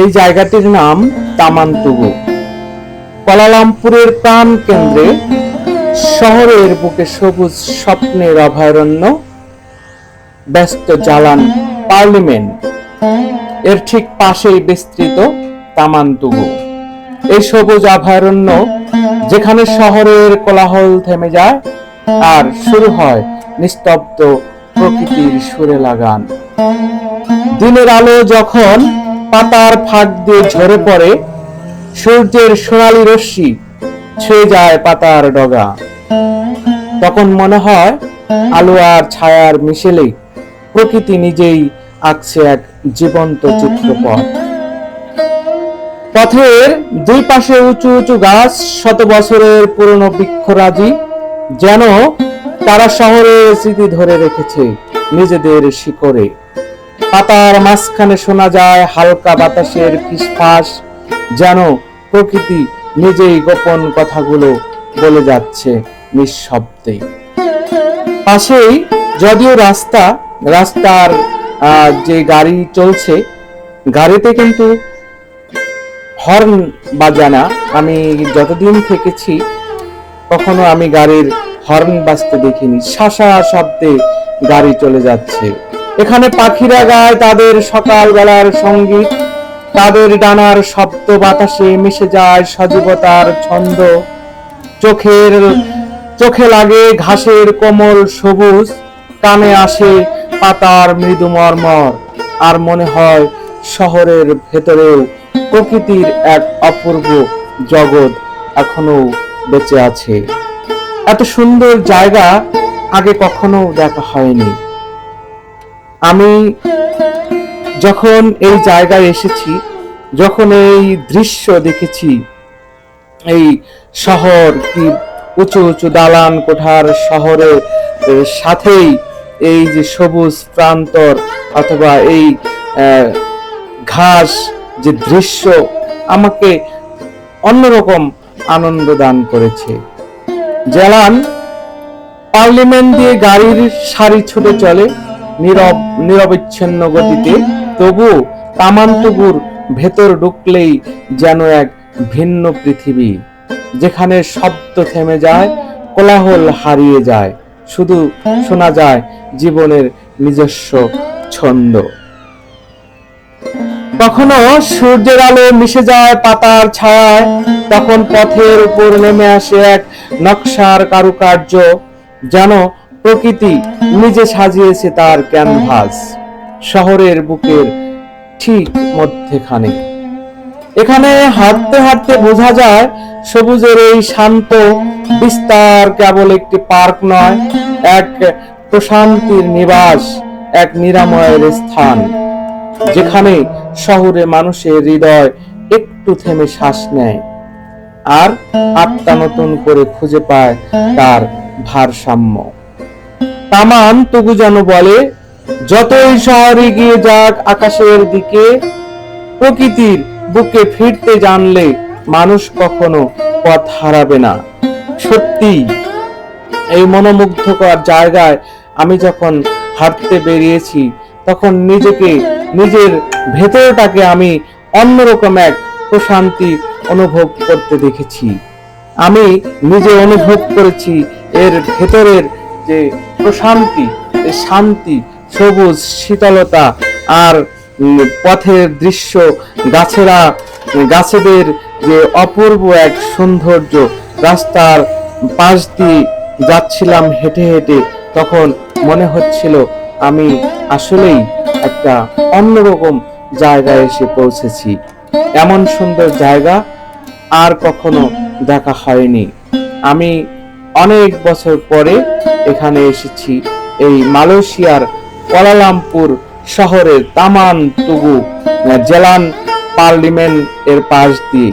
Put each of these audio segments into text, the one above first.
এই জায়গাটির নাম তামান্তুগু। কলালামপুরের প্রাণ কেন্দ্রে শহরের বুকে সবুজ স্বপ্নের অভয়ারণ্য, ব্যস্ত জালান পার্লিমেন্ট। এর ঠিক পাশেই বিস্তৃত তামান্তুগু। এই সবুজ অভয়ারণ্য যেখানে শহরের কোলাহল থেমে যায় আর শুরু হয় নিস্তব্ধ প্রকৃতির সুরে লাগান। দিনের আলো যখন পাতার ফাঁক দিয়ে ঝরে পড়ে, সূর্যের সোনালী রশ্মি ছুঁয়ে যায় পাতার ডগা। তখন মনে হয় আলো আর ছায়ার মিশেলে প্রকৃতি নিজেই আঁকছে এক জীবন্ত চিত্রপট। পথের দুই পাশে উঁচু উঁচু গাছ শত বছরের পুরনো বৃক্ষরাজি যেন তারা শহরের স্মৃতি ধরে রেখেছে নিজেদের শিকড়ে পাতার মাঝখানে শোনা যায় হালকা বাতাসের ফিসফাস, যেন প্রকৃতি নিজেই গোপন কথাগুলো বলে যাচ্ছে নিঃশব্দে। পাশেই যদিও রাস্তা, রাস্তার যে গাড়ি চলছে, গাড়িতে কিন্তু হর্ন বাজানা, আমি যতদিন থেকেছি, কখনো আমি গাড়ির হর্ন বাজতে দেখিনি। শাসা শব্দে গাড়ি চলে যাচ্ছে। এখানে পাখিরা গায় তাদের সকালবেলার সংগীত। তাদের ডানার শব্দ বাতাসে মিশে যায় সজীবতার ছন্দ। চোখের, চোখে লাগে ঘাসের কোমল সবুজ, কানে আসে পাতার মৃদু মর্মর, আর মনে হয় শহরের ভেতরেও প্রকৃতির এক অপূর্ব জগৎ এখনও বেঁচে আছে। এত সুন্দর জায়গা আগে কখনো দেখা হয়নি। আমি যখন এই জায়গায় এসেছি, যখন এই দৃশ্য দেখেছি, এই শহর কি উঁচু উঁচু দালান কোঠার শহরের সাথেই এই যে সবুজ প্রান্তর অথবা এই ঘাস যে দৃশ্য আমাকে অন্যরকম আনন্দ দান করেছে। জেলান, পার্লিমেন্ট দিয়ে গাড়ির সারি ছুটে চলে। নীরব, নিরবিচ্ছিন্ন গতিতে তবু তামান্তুগুর ভেতর ঢুকলেই যেন এক ভিন্ন পৃথিবী, যেখানে শব্দ থেমে যায়, কোলাহল হারিয়ে যায়, শুধু শোনা যায় জীবনের নিজস্ব ছন্দ। কখনো সূর্যের আলো মিশে যায় পাতার ছায়ায়, তখন পথের উপর নেমে আসে এক নকশার কারুকার্য, যেন প্রকৃতি নিজে সাজিয়েছে তার ক্যানভাস। শহরের বুকের ঠিক মধ্যেখানে। এখানে হাঁটতে হাঁটতে বোঝা যায়, সবুজের এই শান্ত বিস্তার কেবল একটি পার্ক নয়, এক প্রশান্তির নিবাস, এক নিরাময়ের স্থান, যেখানে শহরে মানুষের হৃদয় একটু থেমে শ্বাস নেয়, আর আত্মা নতুন করে খুঁজে পায় তার ভারসাম্য। তামান, তবু যেন বলে, যতই শহরে গিয়ে যাক আকাশের দিকে, প্রকৃতির বুকে ফিরতে জানলে মানুষ কখনো পথ হারাবে না। সত্যি এই মনোমুগ্ধকর জায়গায় আমি যখন হাঁটতে বেরিয়েছি, তখন নিজেকে, নিজের ভেতরটাকে আমি অন্যরকম এক প্রশান্তি অনুভব করতে দেখেছি। আমি নিজে অনুভব করেছি এর ভেতরের যে প্রশান্তি, শান্তি, সবুজ, শীতলতা আর পথের দৃশ্য, গাছেরা, গাছেদের যে অপূর্ব এক সৌন্দর্য, রাস্তার পাশ দিয়ে যাচ্ছিলাম হেঁটে হেঁটে, তখন মনে হচ্ছিল আমি আসলেই একটা অন্যরকম জায়গায় এসে পৌঁছেছি। এমন সুন্দর জায়গা আর কখনো দেখা হয়নি। আমি অনেক বছর পরে এখানে এসেছি। এই মালয়েশিয়ার কোয়ালালামপুর শহরের তামান তুগু জেলান পার্লিমেন্ট এর পাশ দিয়ে।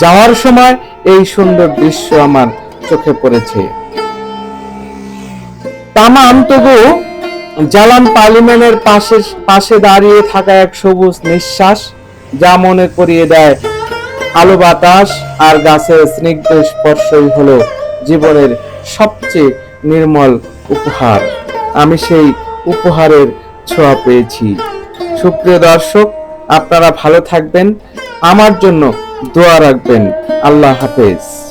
যাওয়ার সময় এই সুন্দর দৃশ্য আমার চোখে পড়েছে। তামাম তবু জালান পার্লিমেন্টের পাশে পাশে দাঁড়িয়ে থাকা এক সবুজ নিঃশ্বাস যা মনে করিয়ে দেয় আলো বাতাস আর গাছের স্নিগ্ধ স্পর্শই হলো জীবনের সবচেয়ে নির্মল উপহার। আমি সেই উপহারের ছোঁয়া পেয়েছি। সুপ্রিয় দর্শক, আপনারা ভালো থাকবেন। আমার জন্য দোয়া রাখবেন। আল্লাহ হাফেজ।